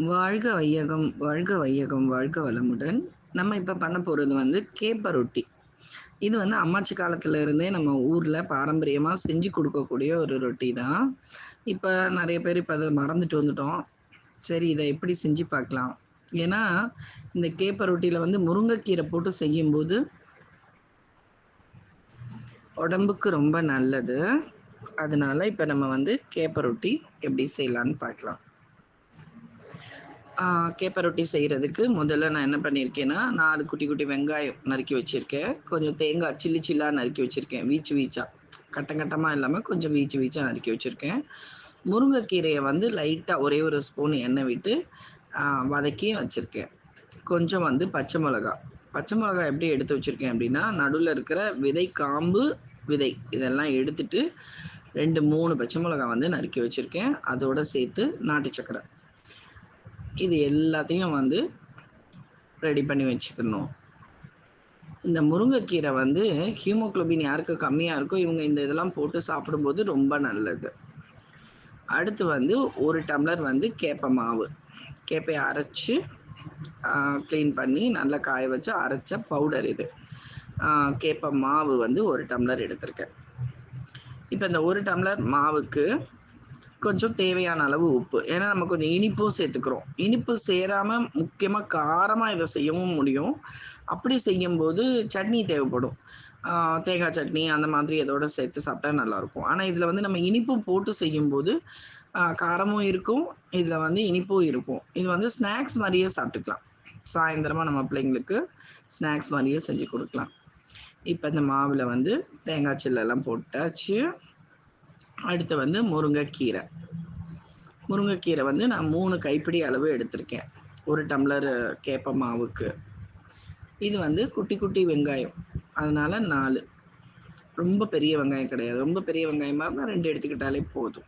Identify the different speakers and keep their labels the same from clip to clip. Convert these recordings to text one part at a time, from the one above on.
Speaker 1: வாழ்க வையகம் வாழ்க வையகம் வாழ்க வளமுடன். நம்ம இப்போ பண்ண போகிறது வந்து கேப்பரொட்டி இது வந்து அம்மாச்சி காலத்துல இருந்தே நம்ம ஊரில் பாரம்பரியமாக செஞ்சு கொடுக்கக்கூடிய ஒரு ரொட்டி தான். இப்போ நிறைய பேர் இப்போ அதை மறந்துட்டு வந்துட்டோம். சரி இதை எப்படி செஞ்சு பார்க்கலாம்? ஏன்னா இந்த கேப்பரொட்டியில் வந்து முருங்கைக்கீரை போட்டு செய்யும்போது உடம்புக்கு ரொம்ப நல்லது. அதனால இப்போ நம்ம வந்து கேப்பரொட்டி எப்படி செய்யலான்னு பார்க்கலாம். கேப்பரொட்டி செய்கிறதுக்கு முதல்ல நான் என்ன பண்ணியிருக்கேன்னா நாலு குட்டி குட்டி வெங்காயம் நறுக்கி வச்சுருக்கேன். கொஞ்சம் தேங்காய் சில்லி சில்லாக நறுக்கி வச்சுருக்கேன். வீச்சு வீச்சாக கட்டம் கட்டமாக இல்லாமல் கொஞ்சம் வீச்சு வீச்சாக நறுக்கி வச்சுருக்கேன். முருங்கைக்கீரையை வந்து லைட்டாக ஒரே ஒரு ஸ்பூன் எண்ணெய் விட்டு வதக்கி வச்சுருக்கேன். கொஞ்சம் வந்து பச்சை மிளகா. பச்சை மிளகா எப்படி எடுத்து வச்சுருக்கேன் அப்படின்னா நடுவில் இருக்கிற விதை காம்பு விதை இதெல்லாம் எடுத்துட்டு ரெண்டு மூணு பச்சை மிளகா வந்து நறுக்கி வச்சுருக்கேன். அதோட சேர்த்து நாட்டு சக்கரை. இது எல்லாத்தையும் வந்து ரெடி பண்ணி வச்சுக்கணும். இந்த முருங்கைக்கீரை வந்து ஹீமோக்ளோபின் யாருக்கு கம்மியாக இருக்கோ இவங்க இந்த இதெல்லாம் போட்டு சாப்பிடும்போது ரொம்ப நல்லது. அடுத்து வந்து ஒரு டம்ளர் வந்து கேப்ப மாவு. கேப்பையை அரைச்சி க்ளீன் பண்ணி நல்லா காய வச்சு அரைச்ச பவுடர் இது. கேப்ப மாவு வந்து ஒரு டம்ளர் எடுத்திருக்கேன். இப்போ இந்த ஒரு டம்ளர் மாவுக்கு கொஞ்சம் தேவையான அளவு உப்பு. ஏன்னா நம்ம கொஞ்சம் இனிப்பும் சேர்த்துக்கிறோம். இனிப்பு சேராமல் முக்கியமாக காரமாக இதை செய்யவும் முடியும். அப்படி செய்யும்போது சட்னி தேவைப்படும். தேங்காய் சட்னி அந்த மாதிரி இதோட சேர்த்து சாப்பிட்டா நல்லாயிருக்கும். ஆனால் இதில் வந்து நம்ம இனிப்பும் போட்டு செய்யும்போது காரமும் இருக்கும். இதில் வந்து இனிப்பும் இருக்கும். இது வந்து ஸ்நாக்ஸ் மாதிரியே சாப்பிட்டுக்கலாம். சாயந்தரமாக நம்ம பிள்ளைங்களுக்கு ஸ்நாக்ஸ் மாதிரியே செஞ்சு கொடுக்கலாம். இப்போ இந்த மாவில் வந்து தேங்காய் சில்லெல்லாம் போட்டாச்சு. அடுத்து வந்து முருங்கைக்கீரை. முருங்கைக்கீரை வந்து நான் மூணு கைப்பிடி அளவு எடுத்திருக்கேன். ஒரு டம்ளர் கேப்ப மாவுக்கு. இது வந்து குட்டி குட்டி வெங்காயம். அதனால் நாலு. ரொம்ப பெரிய வெங்காயம் கிடையாது. ரொம்ப பெரிய வெங்காயமாக இருந்தால் ரெண்டு எடுத்துக்கிட்டாலே போதும்.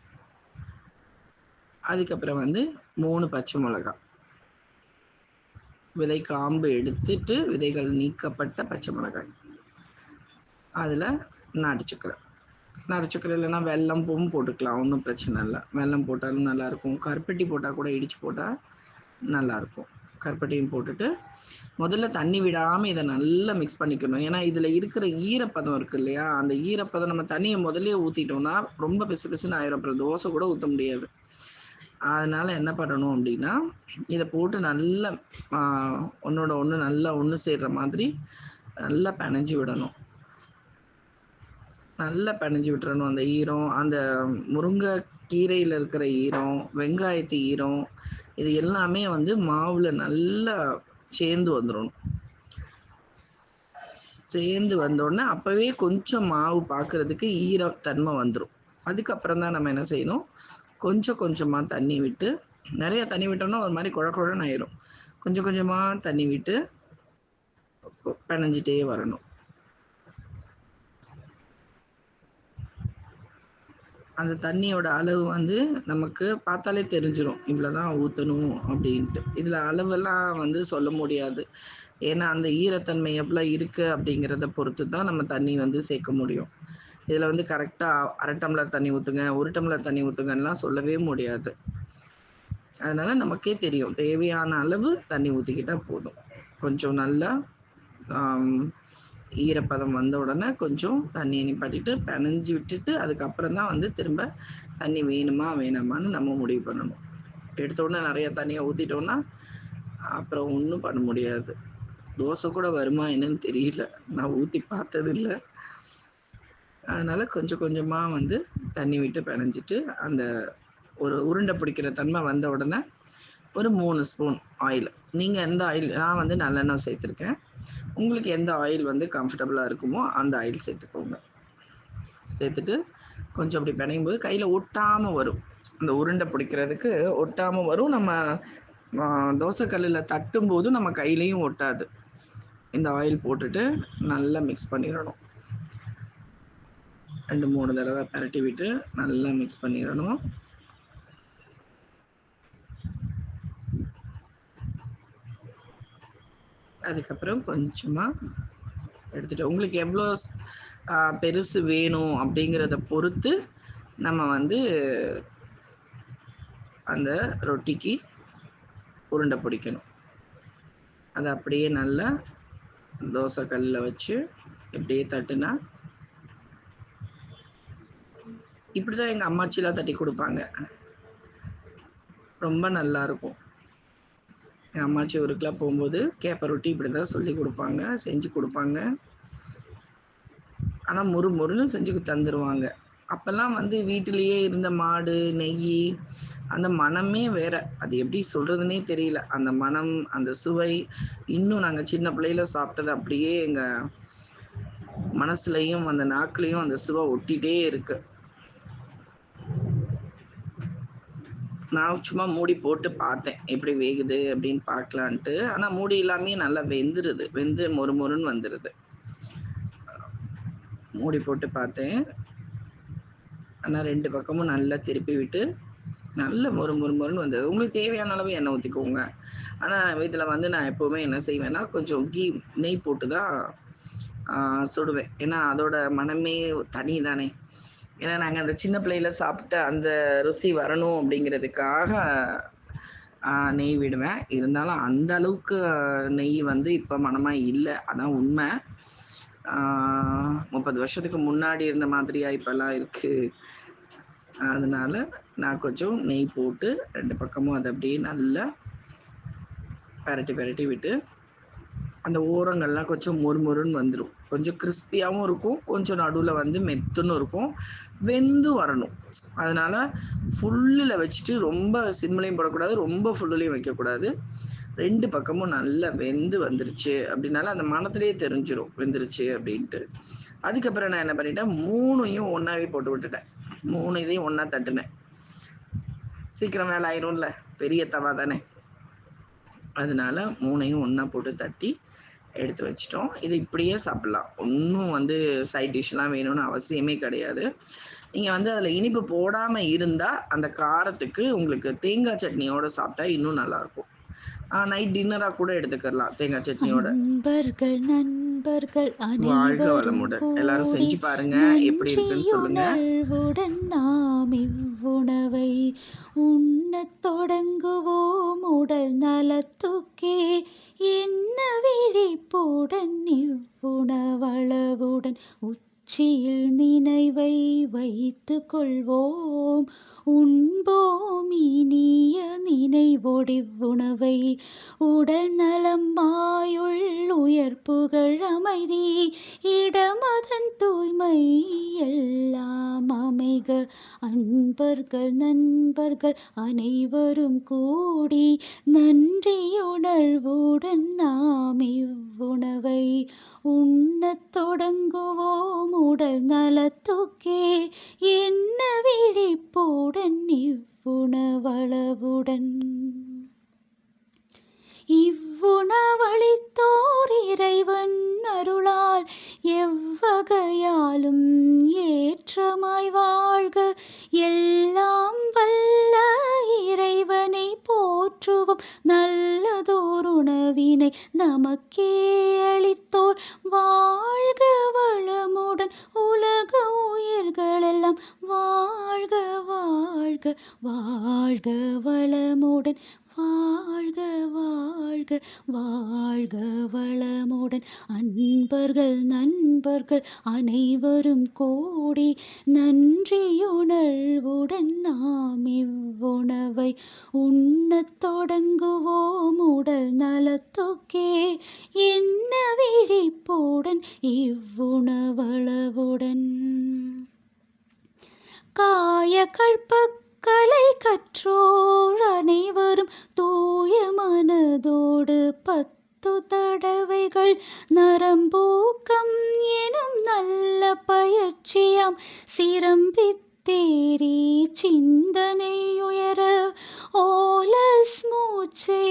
Speaker 1: அதுக்கப்புறம் வந்து மூணு பச்சை மிளகாய் விதை காம்பு எடுத்துட்டு விதைகள் நீக்கப்பட்ட பச்சை மிளகாய். அதில் நாட்டு சக்கரை நாட்டு இல்லைன்னா வெல்லம் பூவும் போட்டுக்கலாம் ஒன்றும் பிரச்சனை இல்லை. வெல்லம் போட்டாலும் நல்லாயிருக்கும். கருப்பட்டி போட்டால் கூட இடித்து போட்டால் நல்லாயிருக்கும். கருப்பட்டியும் போட்டுட்டு முதல்ல தண்ணி விடாமல் இதை நல்லா மிக்ஸ் பண்ணிக்கணும். ஏன்னா இதில் இருக்கிற ஈரப்பதம் இருக்குது இல்லையா? அந்த ஈரப்பதம் நம்ம தண்ணியை முதல்ல ஊற்றிட்டோம்னா ரொம்ப பிசு பிசுன்னு ஆயிரும். அப்புறம் தோசை கூட ஊற்ற முடியாது. அதனால் என்ன பண்ணணும் அப்படின்னா இதை போட்டு நல்லா ஒன்றோட ஒன்று நல்லா ஒன்று சேர்கிற மாதிரி நல்லா பிணைஞ்சி விடணும். நல்லா பிணைஞ்சு விட்டுறணும். அந்த ஈரம் அந்த முருங்கை கீரையில் இருக்கிற ஈரம் வெங்காயத்து ஈரம் இது எல்லாமே வந்து மாவில் நல்லா சேர்ந்து வந்துடணும் சேர்ந்து வந்தோடனே அப்போவே கொஞ்சம் மாவு பார்க்குறதுக்கு ஈரத்தன்மை வந்துடும் அதுக்கப்புறம் தான் நம்ம என்ன செய்யணும்? கொஞ்சம் கொஞ்சமாக தண்ணி விட்டு நிறைய தண்ணி விட்டோம்னா ஒரு மாதிரி குழ குழன்னு ஆயிரும். கொஞ்சம் கொஞ்சமாக தண்ணி விட்டு பிணைஞ்சிட்டே வரணும். அந்த தண்ணியோட அளவு வந்து நமக்கு பார்த்தாலே தெரிஞ்சிடும் இவ்வளோதான் ஊற்றணும் அப்படின்ட்டு. இதில் அளவெல்லாம் வந்து சொல்ல முடியாது. ஏன்னா அந்த ஈரத்தன்மை எவ்வளோ இருக்குது அப்படிங்கிறத பொறுத்து தான் நம்ம தண்ணி வந்து சேர்க்க முடியும். இதில் வந்து கரெக்டாக அரை டம்ளர் தண்ணி ஊற்றுங்க ஒரு டம்ளர் தண்ணி ஊற்றுங்கலாம் சொல்லவே முடியாது. அதனால் நமக்கே தெரியும். தேவையான அளவு தண்ணி ஊற்றிக்கிட்டால் போதும். கொஞ்சம் நல்லா ஈரப்பதம் வந்த உடனே கொஞ்சம் தண்ணியை நிப்பாட்டிட்டு பிணைஞ்சி விட்டுட்டு அதுக்கப்புறம் தான் வந்து திரும்ப தண்ணி வேணுமா வேணாமான்னு நம்ம முடிவு பண்ணணும். எடுத்த உடனே நிறைய தண்ணியை ஊற்றிட்டோன்னா அப்புறம் ஒன்றும் பண்ண முடியாது. தோசை கூட வருமா என்னன்னு தெரியல. நான் ஊற்றி பார்த்ததில்லை. அதனால் கொஞ்சம் கொஞ்சமாக வந்து தண்ணி விட்டு பிணைஞ்சிட்டு அந்த ஒரு உருண்டை பிடிக்கிற தன்மை வந்த உடனே ஒரு மூணு ஸ்பூன் ஆயில் நீங்கள் எந்த ஆயில் நான் வந்து நல்லெண்ணெய் சேர்த்துருக்கேன். உங்களுக்கு எந்த ஆயில் வந்து கம்ஃபர்டபுளாக இருக்குமோ அந்த ஆயில் சேர்த்துக்கோங்க. சேர்த்துட்டு கொஞ்சம் அப்படி பிணையும் போது கையில் ஒட்டாமல் வரும். அந்த உருண்டை பிடிக்கிறதுக்கு ஒட்டாமல் வரும். நம்ம தோசைக்கல்லில் தட்டும் போது நம்ம கையிலையும் ஒட்டாது. இந்த ஆயில் போட்டுட்டு நல்லா மிக்ஸ் பண்ணிடணும். ரெண்டு மூணு தடவை பரட்டி விட்டு நல்லா மிக்ஸ் பண்ணிடணும். அதுக்கப்புறம் கொஞ்சமாக எடுத்துகிட்டு உங்களுக்கு எவ்வளோ பெருசு வேணும் அப்படிங்கிறத பொறுத்து நம்ம வந்து அந்த ரொட்டிக்கு உருண்டை பிடிக்கணும். அதை அப்படியே நல்லா தோசை கல்லில் வச்சு இப்படியே தட்டுனா இப்படி தான் எங்கள் அம்மாச்சிலாம் தட்டி கொடுப்பாங்க. ரொம்ப நல்லாயிருக்கும் எங்கள் அம்மாச்சி ஊருக்குலாம் போகும்போது கேப்பை ரொட்டி இப்படி தான் சொல்லி கொடுப்பாங்க செஞ்சு கொடுப்பாங்க. ஆனால் முறு முறுன்னு செஞ்சு தந்துடுவாங்க அப்போல்லாம் வந்து வீட்டிலேயே இருந்த மாடு நெய் அந்த மனமே வேற. அது எப்படி சொல்கிறதுனே தெரியல. அந்த மனம் அந்த சுவை இன்னும் நாங்கள் சின்ன பிள்ளையில சாப்பிட்டது அப்படியே எங்கள் மனசுலையும் அந்த நாக்குலேயும் அந்த சுவை ஒட்டிகிட்டே இருக்குது நான் சும்மா மூடி போட்டு பார்த்தேன். எப்படி வேகுது அப்படின்னு பார்க்கலான்ட்டு. ஆனால் மூடி எல்லாமே நல்லா வெந்துருது. வெந்து மொறு மொறுன்னு வந்துடுது மூடி போட்டு பார்த்தேன். ஆனால் ரெண்டு பக்கமும் நல்லா திருப்பி விட்டு நல்ல மொறு மொறு மொறுன்னு வந்தது. உங்களுக்கு தேவையான அளவு எண்ணெய் ஊற்றிக்கோங்க ஆனால் இதில் வந்து நான் எப்போவுமே என்ன செய்வேன்னா கொஞ்சம் கீ நெய் போட்டு தான் சுடுவேன். ஏன்னா அதோட மனமே தனி தானே ஏன்னா நாங்கள் அந்த சின்ன பிள்ளையில சாப்பிட்ட அந்த ருசி வரணும் அப்படிங்கிறதுக்காக நெய் விடுவேன். இருந்தாலும் அந்த அளவுக்கு நெய் வந்து இப்போ மனமாக இல்லை. அதான் உண்மை. முப்பது வருஷத்துக்கு முன்னாடி இருந்த மாதிரியா இப்போல்லாம் இருக்குது அதனால நான் கொஞ்சம் நெய் போட்டு ரெண்டு பக்கமும் அதை அப்படியே நல்லா பரட்டி பரட்டி விட்டு அந்த ஓரங்கள்லாம் கொஞ்சம் மொறுமொறுன்னு வந்துடும் கொஞ்சம் கிறிஸ்பியாகவும் இருக்கும். கொஞ்சம் நடுவில் வந்து மெத்துன்னு இருக்கும். வெந்து வரணும். அதனால் ஃபுல்லில் வச்சுட்டு ரொம்ப சிம்லையும் போடக்கூடாது. ரொம்ப ஃபுல்லுலையும் வைக்கக்கூடாது. ரெண்டு பக்கமும் நல்லா வெந்து வந்துருச்சு அப்படின்னால அந்த மனத்திலேயே தெரிஞ்சிடும் வெந்துருச்சு அப்படின்ட்டு. அதுக்கப்புறம் நான் என்ன பண்ணிட்டேன்? மூணையும் ஒன்றாவே போட்டு விட்டுட்டேன். மூணு இதையும் ஒன்றா தட்டுனேன். சீக்கிரம் வேலை ஆயிரும்ல. பெரிய தவா தானே. அதனால மூணையும் ஒன்றா போட்டு தட்டி எடுத்து வச்சிட்டோம். இது இப்படியே சாப்பிட்லாம். ஒன்றும் வந்து சைட் டிஷ்லாம் வேணும்னு அவசியமே கிடையாது. நீங்கள் வந்து அதில் இனிப்பு போடாமல் இருந்தால் அந்த காரத்துக்கு உங்களுக்கு தேங்காய் சட்னியோட சாப்பிட்டா இன்னும் நல்லாயிருக்கும் நைட் டின்னராக கூட எடுத்துக்கலாம் தேங்காய் சட்னியோட.
Speaker 2: நண்பர்கள் நண்பர்கள்
Speaker 1: வளமுடன். எல்லாரும் செஞ்சு பாருங்க. எப்படி இருக்குன்னு சொல்லுங்க.
Speaker 2: உணர்வுடன் நாம் இவ்வுணவை உண்ணத் தொடங்குவோம். உடல் நலத்துக்கே என்ன விழிப்புடன் இவ்வுணவளவுடன் உச்சியில் நினைவை வைத்து கொள்வோம். உண்போம் இனிய நினைவொடிவுணவை உடல் நலம் மாயுள் உயர் புகழ் அமைதி. இடமதன் தூய்மை எல்லாம் அமைக. அன்பர்கள் நண்பர்கள் அனைவரும் கூடி நன்றியுடன் இவ்வுணவை உண்ணத் தொடங்குவோம். உடல் நலத்துக்கே என்ன விழிப்புடன் இவ்வுணவளவுடன். இவ்வுணவளித்தோர் இறைவன் அருளால் எவ்வகையாலும் ஏற்றமாய் வாழ்க. உணவினை நமக்கே அளித்தோர். வாழ்க வளமுடன் உலக உயிர்களெல்லாம். வாழ்க வாழ்க வாழ்க வளமுடன். வா வாழ்க வாழ்க வளமுடன். அன்பர்கள் நண்பர்கள் அனைவரும் கோடி நன்றியுணர்வுடன் நாம் இவ்வுணவை உண்ணத் தொடங்குவோம். உடல் நலத்தொக்கே என்ன விழிப்புடன் இவ்வுணவளவுடன். காய கற்பக் பயிற்சியாம் சிரம்பித்தேரி சிந்தனை உயர ஓலஸ் மூச்சை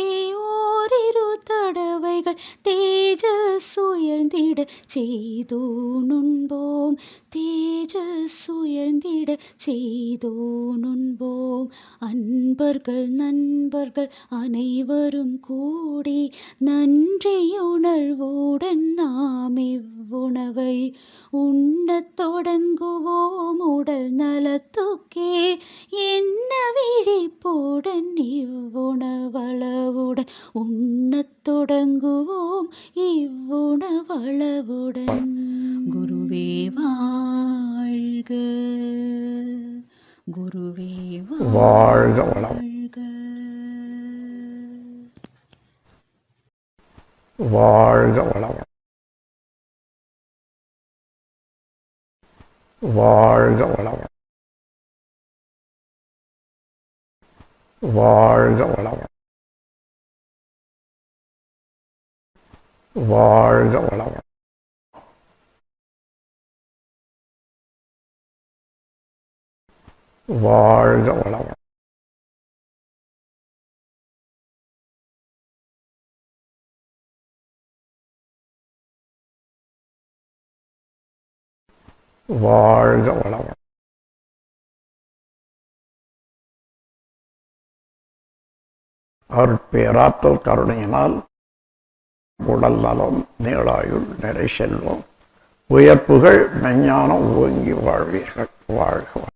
Speaker 2: ஓரிரு தடவைகள் தேஜஸ் உயர்ந்திட செய்தோ நுண்போம் தேஜசுயர்ந்திட உயர்ந்திட செய்தோ நுண்போம் அன்பர்கள் நண்பர்கள் அனைவரும் கூடி நன்றியுணர்வோடன் நாம் இவ்வுணவை உண்ணத் தொடங்குவோம். உடல் நலத்துக்கே என்ன விழிப்புடன் இவ்வுணவளவுடன் உண்ணத் தொடங்குவோம். இவ்வுணவளவுடன் குருவே குருவே
Speaker 3: வாழ்க வளம்
Speaker 2: வாழ்க
Speaker 3: வளம். வாழ்க வளம். வாழ்க வளம். வாழ்க வளம். வாழ்க வளவன் வாழ்க வளவன் அருட்பேராற்றல் கருணையினால் உடல் நலம் நீளாயுள் நிறை செல்வம் உயர்ப்புகள் மெஞ்ஞானம் ஓங்கி வாழ்வீர்கள். வாழ்க